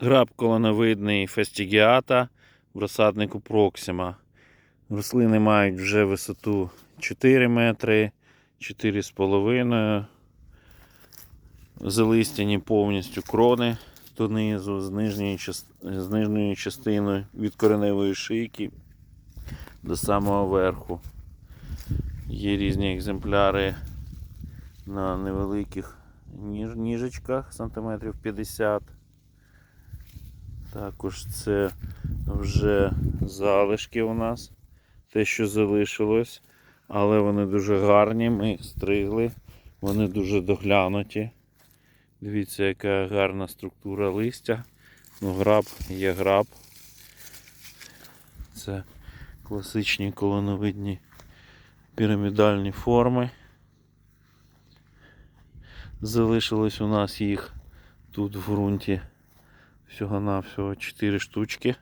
Граб колоновидний фестігіата в розсаднику Проксима. Рослини мають вже висоту 4 метри, 4,5. Залистяні повністю крони донизу, з, нижньої, з нижньою частиною від кореневої шийки до самого верху. Є різні екземпляри на невеликих ніж, ніжечках, сантиметрів 50. Також це вже залишки у нас, те, що залишилось, але вони дуже гарні, ми їх стригли, вони дуже доглянуті. Дивіться, яка гарна структура листя. Ну, граб є граб. Це класичні колоновидні пірамідальні форми. Залишилось у нас їх тут в ґрунті всього-навсього 4 штучки.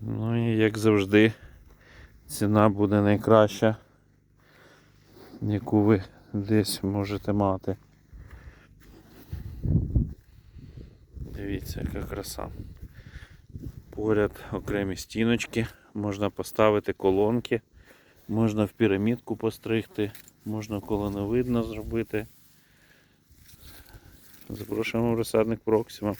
Ну і як завжди, ціна буде найкраща, яку ви десь можете мати. Дивіться, яка краса. Поряд окремі стіночки, можна поставити колонки, можна в пірамідку постригти, можна колоновидно зробити. Запрошуємо в розсадник Проксима.